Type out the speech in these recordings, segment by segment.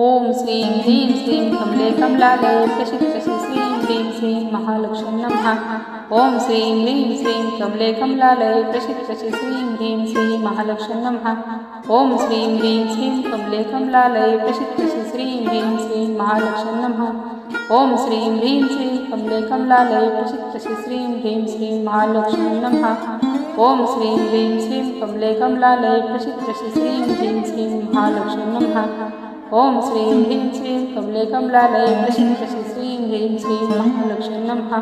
ओम श्रीं ह्रीं श्रीं कमले कमलालये प्रसिद्धि श्रीं ह्रीं श्रीं महालक्ष्मी नमः ओम श्रीं ह्रीं श्रीं कमले कमलालये प्रसिद्धि श्रीं ह्रीं श्रीं महालक्ष्मी नमः ओम श्रीं ह्रीं श्रीं कमले कमलालये प्रसिद्धि श्रीं ह्रीं श्रीं महालक्ष्मी नमः ओम श्रीं ह्रीं श्रीं कमले कमलालये प्रसिद्धि श्रीं ह्रीं श्रीं महालक्ष्मी नमः ओम श्रीं ह्रीं श्रीं कमले कमलालय प्रसिद्धि श्रीं ह्रीं श्रीं महालक्ष्मी नमः ओम श्रीं ह्रीं श्रीं कमले कमलालये कृष्ण श्रीं ह्रीं श्रीं महालक्ष्मी नमः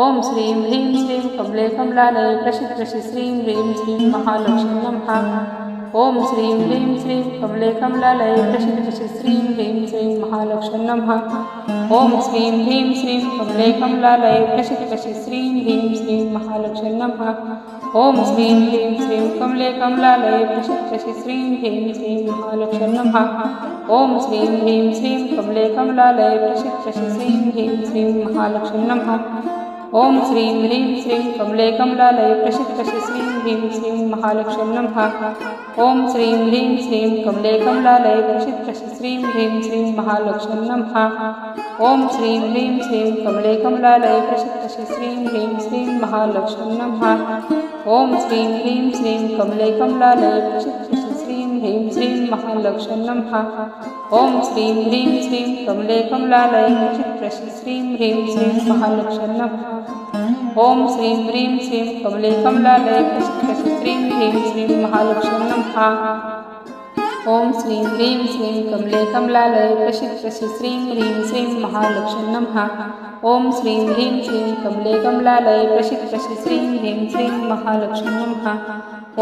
ओम श्रीं ह्रीं श्रीं कमले कमलालये कृष्ण श्रीं ह्रीं श्रीं महालक्ष्मी नमः ओम श्रीं ह्रीं श्रीं कमले कमलालये कृष्ण श्रीं ह्रीं श्रीं महालक्ष्मी नमः ओम श्रीं ह्रीं श्रीं कमले कमलालये प्रसिद्ध श्रीं ह्रीं श्रीं महालक्ष्मी नमः ओम श्रीं ह्रीं श्रीं कमले कमलालये प्रसिद्ध श्रीं ह्रीं श्रीं महालक्ष्मी नमः ओम श्रीं ह्रीं श्रीं कमले कमलालये प्रसिद्ध श्रीं ह्रीं श्री महालक्ष्मी नमः ओम श्रीं ह्रीं श्रीं कमले कमलालये प्रसिद्ध श्रीं ह्रीं श्रीं महालक्ष्मी नमः। ओम श्रीं ह्रीं श्रीं कमले कमलालये प्रसिद्ध ह्रीं श्रीं महालक्ष्मी नमः। ओम श्रीं ह्रीं श्रीं कमले कमलालये प्रसिद्ध श्रीं ह्रीं श्रीं महालक्ष्मी नमः। ओम श्रीं ह्रीं श्रीं कमले कमलालये प्रसिद्ध ह्रीं श्रीं महालक्ष्मी हा। ओम श्रीं ह्रीं श्रीं कमले कमलालये प्रसिद्ध श्रीं ह्रीं श्रीं महालक्ष्मी नमः ओम श्रीं ह्रीं श्रीं कमले कमलालये प्रसिद्ध श्रीं ह्रीं श्रीं नमः ओम श्रीं ह्रीं श्रीं कमले कमलालये प्रसिद्ध श्रीं ह्रीं श्रीं महालक्ष्मी नमः। ओम श्रीं ह्रीं श्रीं कमले कमलालये प्रसिद्ध श्रीं ह्रीं श्रीं महालक्ष्मी नमः।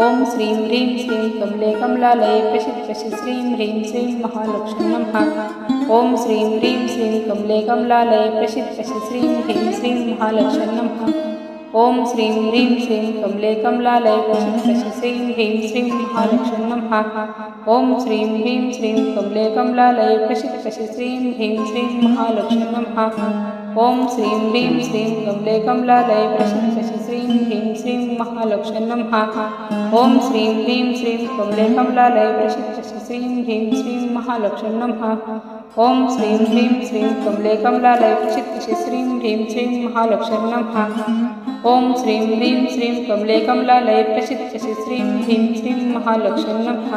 ओम श्रीं ह्रीं श्रीं कमले कमलालय प्रसिद्ध श्रीं ह्रीं श्रीं महालक्ष्मी नमः। ओम श्रीं ह्रीं श्रीं कमले कमलालये प्रसिद्ध श्रीं ह्रीं श्रीं महालक्ष्मी नमः। ओम श्रीं ह्रीं श्रीं कमले कमलालये प्रसिद्ध श्रीं ह्रीं श्रीं महालक्ष्मी नमः ओम श्रीं ह्रीं श्रीं कमले कमलालये प्रसिद्ध श्रीं ह्रीं श्रीं महालक्ष्मी नमः ओम श्रीं ह्रीं श्रीं कमले कमलालये प्रसिद्ध श्रीं ह्रीं श्रीं महालक्ष्मी नमः ओम श्रीं ह्रीं श्रीं कमले कमलालये प्रसिद्ध श्रीं ह्रीं श्रीं महालक्ष्मी नमः ओम श्रीं ह्रीं श्रीं कमले कमलालये प्रसिद्ध श्रीं ह्रीं श्रीं महालक्ष्मी नमः ॐ श्रीं ह्रीं श्रीं कमले कमलालये प्रसिद्ध श्रीं ह्रीं श्रीं महालक्ष्मी नमः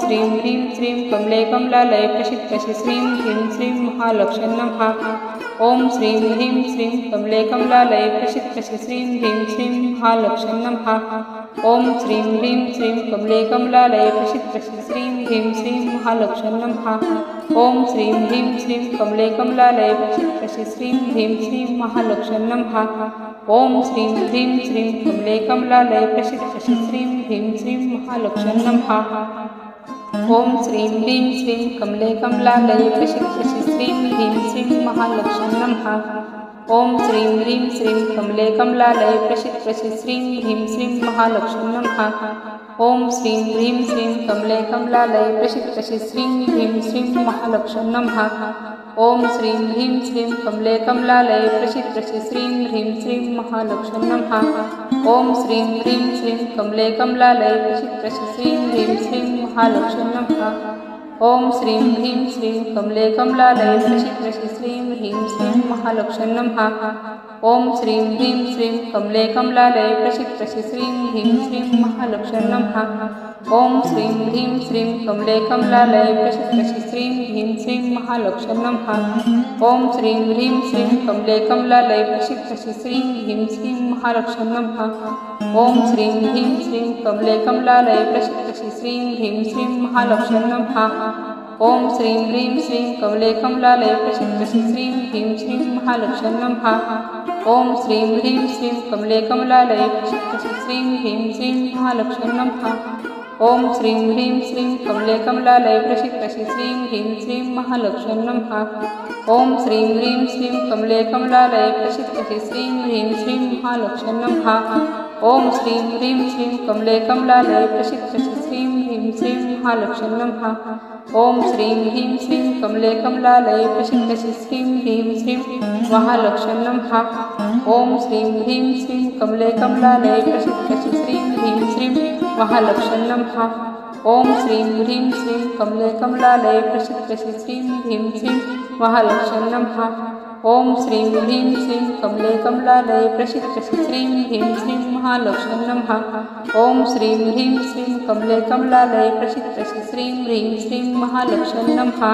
श्रीं ह्रीं श्रीं कमले कमलालये प्रसिद्ध श्रीं ह्रीं श्रीं महालक्ष्मी नमः श्रीं ह्रीं श्रीं कमले कमलालये प्रसिद्ध श्रीं ह्रीं श्रीं महालक्ष्मी नमः श्रीं ह्रीं श्रीं कमले कमलालये प्रसिद्ध श्रीं ह्रीं श्रीं महालक्ष्मी नमः ओम श्रीं ह्रीं श्रीं कमले कमलालय प्रसिद्ध श्रीं ह्रीं श्रीं महालक्ष्मी नमः। ओम श्रीं ह्रीं श्रीं कमले कमलालय प्रसिद्ध श्रीं ह्रीं श्रीं महालक्ष्मी नमः। ओम श्रीं ह्रीं श्रीं कमले कमलालय प्रसिद्ध श्रीं ह्रीं श्रीं महालक्ष्मी नमः। ओम श्रीं ह्रीं श्रीं कमले कमलालय प्रसिद्ध श्रीं ह्रीं श्रीं महालक्ष्मी नमः। ओम श्रीं ह्रीं श्रीं कमले कमलालय प्रसिद्ध श्रीं ह्रीं श्रीं महालक्ष्मी नमः। ओम श्रीं ह्रीं श्रीं कमले कमलालय प्रसिद्ध श्रीं ह्रीं श्रीं महालक्ष्मी नमः। ओम श्रीं ह्रीं श्रीं कमले कमलालय प्रसिद्ध श्रीं ह्रीं श्रीं महालक्ष्मी नमः। ओम श्री ह्रीं श्री कमले कमलालये प्रसिद्ध श्रीं ह्रीं श्री महालक्ष्मी नमः ओम श्रीं ह्रीं श्रीं कमले कमलालये प्रसिद्ध श्री ह्रीं श्रीं महालक्ष्मी नमः ओम श्रीं ह्रीं श्रीं कमले कमलालये प्रसिद्ध श्रीं ह्रीं श्रीं महालक्ष्मी नमः ओम श्रीं ह्रीं श्रीं कमले कमलालये प्रसिद्ध श्रीं ह्रीं श्रीं महालक्ष्मी नमः ओम श्रीं ह्रीं श्रीं कमले कमलालये प्रसिद्ध श्रीं ह्रीं श्रीं महालक्ष्मी नमः ओम श्रीं ह्रीं श्रीं कमले कमलालये प्रसिद्ध श्रीं ह्रीं श्रीं महालक्ष्मी नमः ओम श्रीं ह्रीं श्रीं कमले कमलालये प्रसिद्ध श्रीं ह्रीं श्रीं महालक्ष्मी नमः ओम श्रीं ह्रीं श्रीं कमले कमलालये प्रसिद्ध श्रीं ह्रीं श्रीं महालक्ष्मी नमः ओम श्रीं ह्रीं श्रीं कमले कमलालये प्रसिद्ध श्रीं ह्रीं श्रीं महालक्ष्मी नमः ओम श्रीं ह्रीं श्रीं कमले कमलालये प्रसिद्ध श्रीं ह्रीं श्रीं महालक्ष्मी नमः ओम श्रीं ह्रीं श्रीं कमले कमलालये प्रसिद्ध श्रीं ह्रीं श्रीं महालक्ष्मी नमः ओम श्रीं ह्रीं श्रीं कमले कमलालये प्रसिद्ध श्रीं ह्रीं श्रीं महालक्ष्मी हा ओम श्रीं ह्रीं श्रीं कमले कमलालये प्रसिद्ध श्री श्रीं ह्रीं श्रीं महालक्ष्मी हा ओम श्रीं ह्रीं श्रीं कमले कमलालये प्रसिद्ध श्री श्रीं ह्रीं श्रीं महालक्ष्मी हा ओम श्रीं ह्रीं श्रीं कमले कमलालये प्रसिद्ध श्री श्रीं ह्रीं श्रीं महालक्ष्मी हा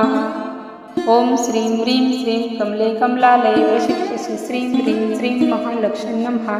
ओम श्रीं ह्रीं श्रीं कमले कमलालये प्रसिद्ध श्री श्रीं ह्रीं श्रीं महालक्ष्मी हा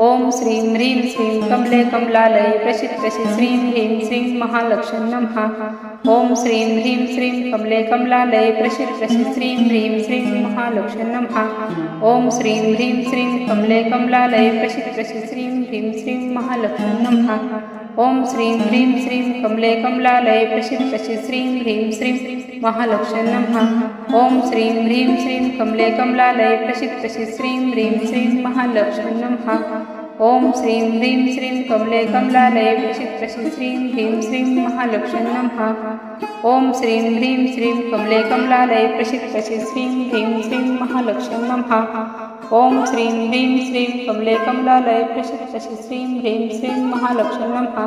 ओम श्रीं ह्रीं श्रीं कमले कमलालये प्रसिद्ध प्रसिद्ध श्रीं ह्रीं श्रीं महालक्ष्मी नमः। ओम श्रीं ह्रीं श्रीं कमले कमलालये प्रसिद्ध प्रसिद्ध श्रीं ह्रीं श्रीं महालक्ष्मी नमः। ओम श्रीं ह्रीं श्रीं कमले कमलालये प्रसिद्ध प्रसिद्ध श्रीं ह्रीं श्रीं महालक्ष्मी नमः। ओम श्रीं ह्रीं श्रीं कमले कमलालये प्रसिद्ध प्रसिद्ध श्रीं ह्रीं श्रीं महालक्ष्मी नमः। ओम श्रीं ह्रीं श्रीं कमले कमलालये प्रसिद्ध प्रसिद्ध श्रीं ह्रीं श्रीं महालक्ष्मी नमः। ओम श्रीं ह्रीं श्रीं कमले कमलालये प्रसिद्ध प्रसिद्ध श्रीं ह्रीं श्रीं महालक्ष्मी नमः। ओम श्रीं ह्रीं श्रीं कमले कमलालये प्रसिद्ध प्रसिद्ध श्रीं ह्रीं श्रीं महालक्ष्मी नमः। ॐ श्रीं ह्रीं श्रीं कमले कमलालय प्रसिद्ध श्रीं ह्रीं श्रीं महालक्ष्मी नमः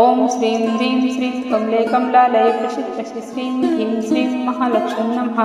ॐ श्रीं ह्रीं श्रीं कमले कमलालय प्रसिद्ध श्रीं ह्रीं श्रीं महालक्ष्मी नमः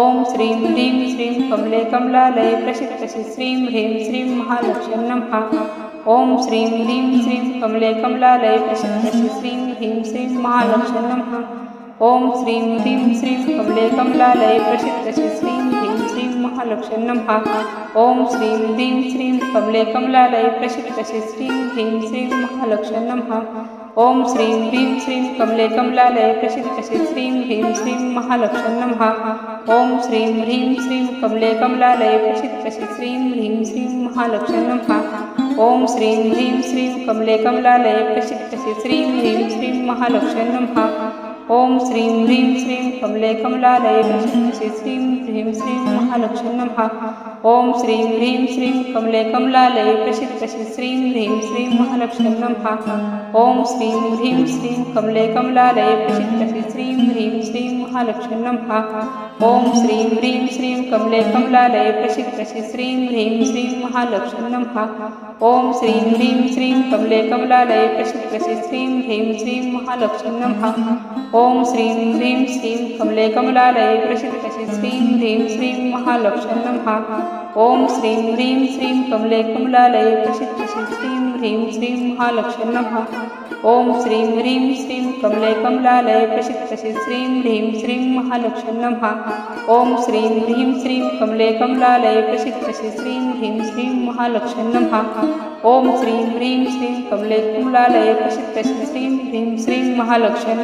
ॐ श्रीं ह्रीं श्रीं कमले कमलालय प्रसिद्ध श्रीं ह्रीं श्रीं महालक्ष्मी नमः ॐ श्रीं ह्रीं श्रीं कमले कमलालय प्रसिद्ध श्रीं ह्रीं श्रीं महालक्ष्मी नमः ओम श्रीं ह्रीं श्रीं कमले कमलालये प्रसिद्ध श्री ह्रीं श्रीं महालक्ष्मी नमः ओम श्रीं ह्रीं श्रीं कमले कमलालये प्रसिद्ध श्री ह्रीं श्रीं महालक्ष्मी नमः ओम श्रीं ह्रीं श्रीं कमले कमलालये प्रसिद्ध श्री ह्रीं श्रीं महालक्ष्मी नमः ओम श्रीं ह्रीं श्रीं कमले कमलालये प्रसिद्ध श्री ह्रीं श्रीं महालक्ष्मी नमः ओम श्रीं ह्रीं श्रीं कमले कमलालये प्रसिद्ध श्री श्रीं ह्रीं श्रीं महालक्ष्मी नमः ओम श्रीं ह्रीं श्रीं कमले कमलालये श्री श्रीं ह्रीं श्रीं महालक्ष्मी नमः ओम श्रीं ह्रीं श्रीं कमले कमलालये प्रसिद्ध श्री ह्रीं श्रीं महालक्ष्मी नमः ओम श्रीं ह्रीं श्रीं कमले कमलालये प्रसिद्ध श्री ह्रीं श्रीं महालक्ष्मी नमः ओम श्रीं ह्रीं श्रीं कमले कमलालये प्रसिद्ध श्री ह्रीं श्रीं महालक्ष्मी नमः ओम श्रीं ह्रीं श्रीं कमले कमलालये प्रसिद्ध श्री श्रीं ह्रीं श्रीं महालक्ष्मी नमः ओम श्रीं ह्रीं श्रीं कमले कमलालये प्रसिद्ध श्रीं ह्रीं श्रीं महालक्ष्मी महा ओम श्रीं ह्रीं श्रीं कमले कमलालये प्रसिद्ध श्रीं ह्रीं श्रीं महालक्ष्मी नमः ओम श्रीं ह्रीं श्रीं कमले कमलालये प्रसिद्ध श्री श्रीं ह्रीं श्रीं महालक्ष्मी नमः ओम श्रीं ह्रीं श्रीं कमले कमलालये प्रसिद्ध श्री श्रीं ह्रीं श्रीं महालक्ष्मी नमः ओम श्रीं ह्रीं श्रीं कमले कमलालये प्रसिद्ध श्री श्रीं ह्रीं श्रीं महालक्ष्मी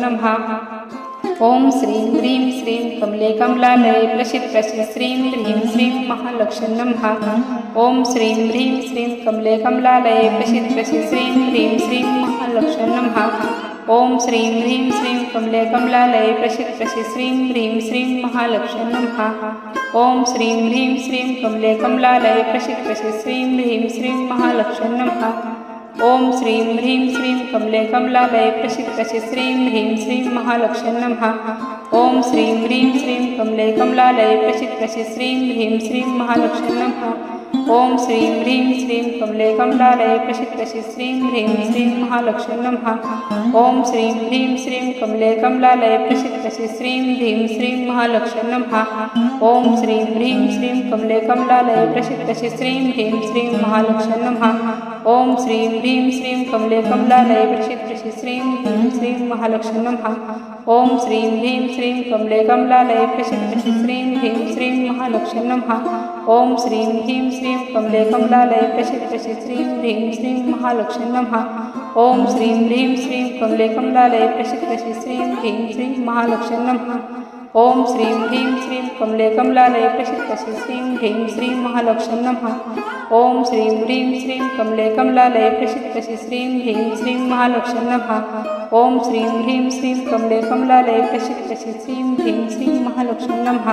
ओम श्रीं ह्रीं श्रीं कमले कमलालये प्रसिद्ध श्री ह्रीं श्रीं महालक्ष्मी नमः। ओम श्रीं ह्रीं श्रीं कमले कमलालये प्रसिद्ध श्री श्रीं ह्रीं श्रीं महालक्ष्मी नमः। ओम श्रीं ह्रीं श्रीं कमले कमलालये प्रसिद्ध श्री ह्रीं श्रीं महालक्ष्मी नमः। ओम श्रीं ह्रीं श्रीं कमले कमलालये प्रसिद्ध श्री श्रीं ह्रीं श्रीं महालक्ष्मी नमः ओम श्रीं ह्रीं श्रीं कमले कमलालये प्रसिद्ध श्री श्रीं ह्रीं श्रीं महालक्ष्मी नमः ओम श्रीं ह्रीं श्रीं कमले कमलालये प्रसिद्ध श्री श्रीं ह्रीं श्रीं महालक्ष्मी नमः ओम श्रीं ह्रीं श्रीं कमले कमलालये प्रसिद्ध श्री श्रीं ह्रीं श्रीं महालक्ष्मी नमः ओम श्रीं ह्रीं श्रीं कमले कमलालय प्रसिद्ध श्री श्रीं ह्रीं श्रीं महालक्ष्मी नमः ओम श्रीं ह्रीं श्रीं कमले कमलालये प्रसिद्ध श्री श्रीं ह्रीं श्रीं महालक्ष्मी नमः ओम श्रीं ह्रीं श्रीं कमले कमलालये प्रसिद्ध श्री श्रीं ह्रीं श्रीं महालक्ष्मी नमः ओम श्रीं ह्रीं श्रीं कमले कमलालये प्रसिद्ध श्री श्रीं ह्रीं श्रीं महालक्ष्मी नमः ओम श्रीं ह्रीं श्रीं कमले कमलालये प्रसिद्ध श्री श्रीं ह्रीं श्रीं महालक्ष्मी नमः ओम श्रीं ह्रीं श्रीं कमले कमलालये प्रसिद्ध श्री श्रीं ह्रीं श्रीं महालक्ष्मी नमः ओम श्रीं ह्रीं श्रीं कमले कमलालये प्रसिद्ध श्री श्रीं ह्रीं श्रीं महालक्ष्मी नमः ओम श्रीं ह्रीं श्रीं कमले कमलालये प्रसिद्ध श्री श्रीं ह्रीं श्रीं महालक्ष्मी नमः ओम श्रीं ह्रीं श्रीं कमले कमलालये प्रसिद्ध श्री श्रीं ह्रीं श्रीं महालक्ष्मी नमः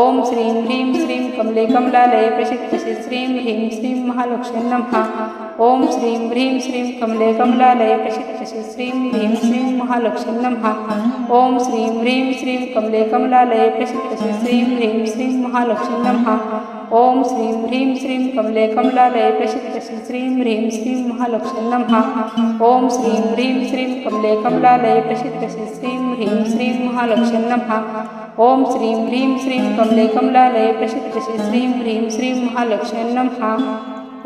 ओम श्रीं ह्रीं श्रीं कमले कमलालये प्रसिद्ध श्री श्रीं ह्रीं श्रीं महालक्ष्मी नमः ओम श्रीं ह्रीं श्रीं कमले कमलालये प्रसिद्ध श्री श्रीं ह्रीं श्रीं महालक्ष्मी नमः ओम श्रीं ह्रीं श्रीं कमले कमलालये प्रसिद्ध श्री श्रीं ह्रीं श्रीं महालक्ष्मी नमः ओम श्रीं ह्रीं श्रीं कमले कमलालये प्रसिद्ध श्री ह्रीं श्रीं महालक्ष्मी नमः। ओम श्रीं ह्रीं श्रीं कमले कमलालये प्रसिद्ध श्री ह्रीं श्रीं महालक्ष्मी नमः। ओम श्रीं ह्रीं श्रीं कमले कमलालये प्रसिद्ध श्री ह्रीं श्रीं महालक्ष्मी नमः।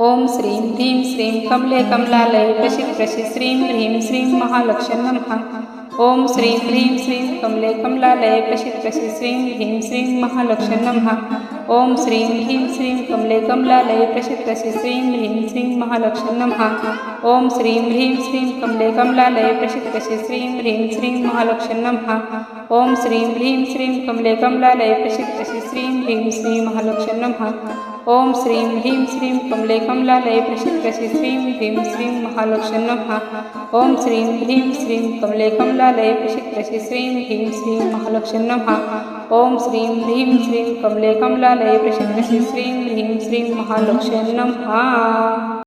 ओम श्रीं ह्रीं श्रीं कमले कमलालये प्रसिद्ध श्री ह्रीं श्रीं महालक्ष्मी नमः। ओम श्रीं ह्रीं श्रीं कमले कमलालये प्रसिद्ध श्रीं ह्रीं श्रीं महालक्ष्मी नमः। ओम श्रीं ह्रीं श्री कमले कमलालये प्रसिद्ध श्री ह्रीं श्रीं महालक्ष्मी नमः। ओम श्रीं ह्रीं श्रीं कमले कमलालये प्रसिद्ध श्रीं ह्रीं श्रीं महालक्ष्मी नमः। ओम श्रीं ह्रीं श्रीं कमले कमलालये प्रसिद्ध श्री ह्रीं श्रीं महालक्ष्मी नमः। ओम श्रीं ह्रीं श्रीं कमले कमलालये प्रसिद्ध श्री ह्रीं श्रीं महालक्ष्मी नमः। ओम श्रीं ह्रीं श्रीं कमले कमलालये प्रसिद्ध श्री ह्रीं श्रीं महालक्ष्मी नमः। ओम श्रीं ह्रीं श्रीं कमले कमलालये प्रसिद्ध श्रीं ह्रीं श्रीं महालक्ष्मी नमः।